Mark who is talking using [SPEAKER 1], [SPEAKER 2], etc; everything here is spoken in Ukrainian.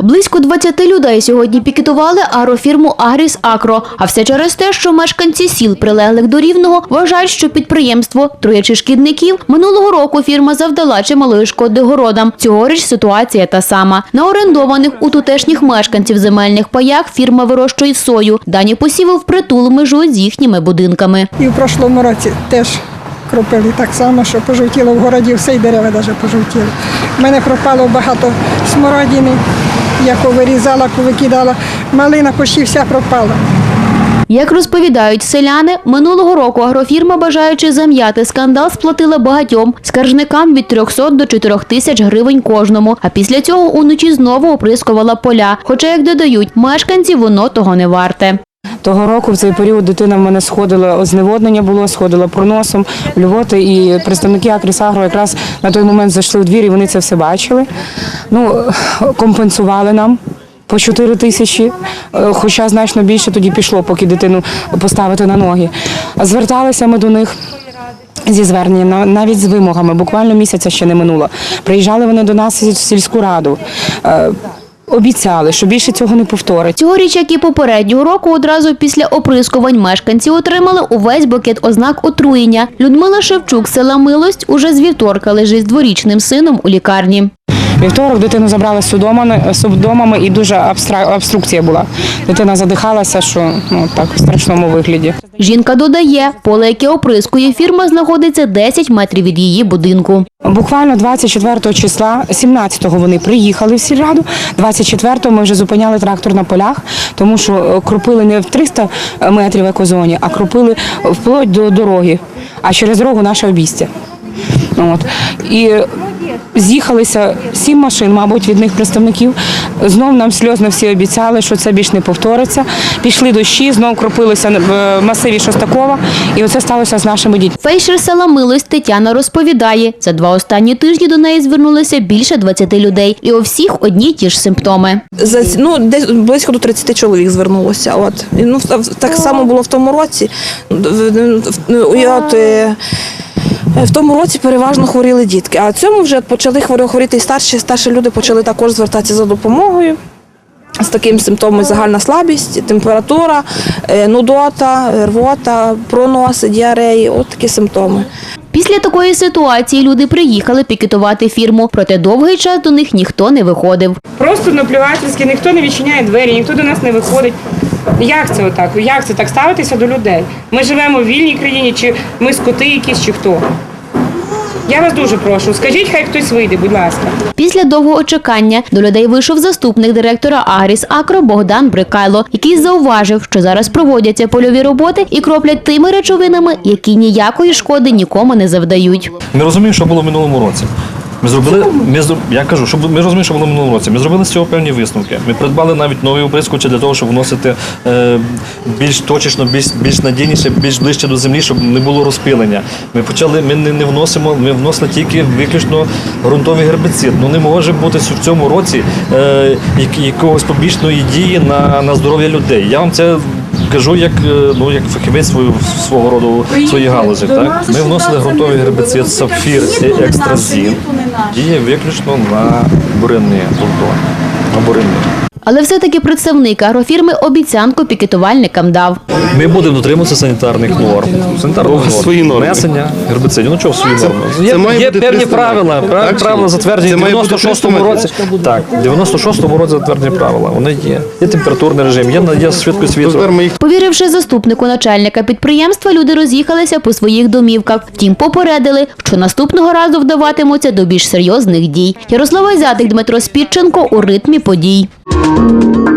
[SPEAKER 1] Близько 20 людей сьогодні пікетували агрофірму Агріс Акро. А все через те, що мешканці сіл, прилеглих до Рівного, вважають, що підприємство, троячи шкідників, минулого року фірма завдала чималої шкоди городам. Цьогоріч ситуація та сама. На орендованих у тутешніх мешканців земельних паях фірма вирощує сою. Дані посіви впритул межують з їхніми будинками.
[SPEAKER 2] І в прошлому році теж кропили так само, що пожовтіло в городі, все і дерева навіть пожовтіли. У мене пропало багато смородини, яку вирізала, повикидала. Малина почти вся пропала.
[SPEAKER 1] Як розповідають селяни, минулого року агрофірма, бажаючи зам'яти скандал, сплатила багатьом скаржникам від 300 до 4 тисяч гривень кожному. А після цього уночі знову оприскувала поля. Хоча, як додають, мешканці воно того не варте.
[SPEAKER 3] Того року в цей період дитина в мене сходила, зневоднення було, сходила проносом, блювоти, і представники Акрісагро якраз на той момент зайшли у двір і вони це все бачили. Ну, компенсували нам. По 4 тисячі, е, хоча значно більше тоді пішло, поки дитину поставити на ноги. Зверталися ми до них зі зверненням, навіть з вимогами. Буквально місяця ще не минуло. Приїжджали вони до нас в сільську раду. Обіцяли, що більше цього не повторить.
[SPEAKER 1] Цьогоріч, як і попереднього року, одразу після оприскувань мешканці отримали увесь букет ознак отруєння. Людмила Шевчук, села Милость, уже з вівторка лежить з дворічним сином у лікарні.
[SPEAKER 3] Вівторок дитину забрали судомами, і дуже обструкція була. Дитина задихалася, що ну так в страшному вигляді.
[SPEAKER 1] Жінка додає, поле, яке оприскує фірма, знаходиться 10 метрів від її будинку.
[SPEAKER 3] Буквально 24 числа, 17-го вони приїхали в сільраду. 24-го ми вже зупиняли трактор на полях, тому що е, кропили не в 300 метрів екозоні, а кропили вплоть до дороги, а через дорогу наше обійстя. От. І з'їхалися сім машин, мабуть, від них представників. Знов нам сльозно всі обіцяли, що це більш не повториться. Пішли дощі, знов кропилися в масиві Шостакова, і оце сталося з нашими дітьми.
[SPEAKER 1] Фельдшер села Милость Тетяна розповідає, за два останні тижні до неї звернулося більше 20 людей, і у всіх одні й ті ж симптоми.
[SPEAKER 4] За ну, десь близько до 30 чоловік звернулося. От. І, ну, так само було в тому році. От, е, в тому році переважно хворіли дітки. А цьому вже почали хворі- хворіти і старші, старші люди почали також звертатися за допомогою. З такими симптомами загальна слабість, температура, е, нудота, рвота, проноси, діареї от такі симптоми.
[SPEAKER 1] Після такої ситуації люди приїхали пікетувати фірму, проте довгий час до них ніхто не виходив.
[SPEAKER 3] Просто наплювательськи, ніхто не відчиняє двері, ніхто до нас не виходить. Як це отак? Як це так ставитися до людей? Ми живемо в вільній країні, чи ми скоти якісь, чи хто? Я вас дуже прошу, скажіть, хай хтось вийде, будь ласка.
[SPEAKER 1] Після довгого чекання до людей вийшов заступник директора Агріс Акро Богдан Брикайло, який зауважив, що зараз проводяться польові роботи і кроплять тими речовинами, які ніякої шкоди нікому не завдають.
[SPEAKER 5] Не розумію, що було в минулому році. Ми зробили, ми зроб- я кажу, що бу- ми розуміємо, що було в минулому році. Ми зробили з цього певні висновки. Ми придбали навіть нові оприскувачі для того, щоб вносити е, більш точечно, більш, більш надійніше, більш ближче до землі, щоб не було розпилення. Ми почали, ми не, не вносимо, ми вносили тільки виключно ґрунтовий гербіцид. Ну не може бути в цьому році е, як- якогось побічної дії на, на здоров'я людей. Я вам це кажу як, е, ну, як фахівець свою, свого роду в своїй галузі. Так? Ми вносили грунтовий гербіцид сапфір і екстразін. Діє виключно на буринні ґрунтові. На буряни.
[SPEAKER 1] Але все-таки представник агрофірми обіцянку пікетувальникам дав.
[SPEAKER 5] Ми будемо дотримуватися санітарних норм. Санітарних норм.
[SPEAKER 6] Свої норми.
[SPEAKER 5] Внесення гербіцидів. Ну чого свої норми? Є,
[SPEAKER 6] це має
[SPEAKER 5] є
[SPEAKER 6] бути
[SPEAKER 5] певні
[SPEAKER 6] 300
[SPEAKER 5] правила.
[SPEAKER 6] метрів. Так
[SPEAKER 5] правила
[SPEAKER 6] ні?
[SPEAKER 5] затверджені
[SPEAKER 6] Це
[SPEAKER 5] в
[SPEAKER 6] має бути
[SPEAKER 5] 96-му
[SPEAKER 6] 300
[SPEAKER 5] році. Так, в 96-му році затверджені правила. Вони є. Є температурний режим, є, є швидкість вітру.
[SPEAKER 6] Тепер ми їх
[SPEAKER 1] Повіривши заступнику начальника підприємства, люди роз'їхалися по своїх домівках. Втім, попередили, що наступного разу вдаватимуться до більш серйозних дій. Ярослава Зятик, Дмитро Спідченко у ритмі подій. Thank you.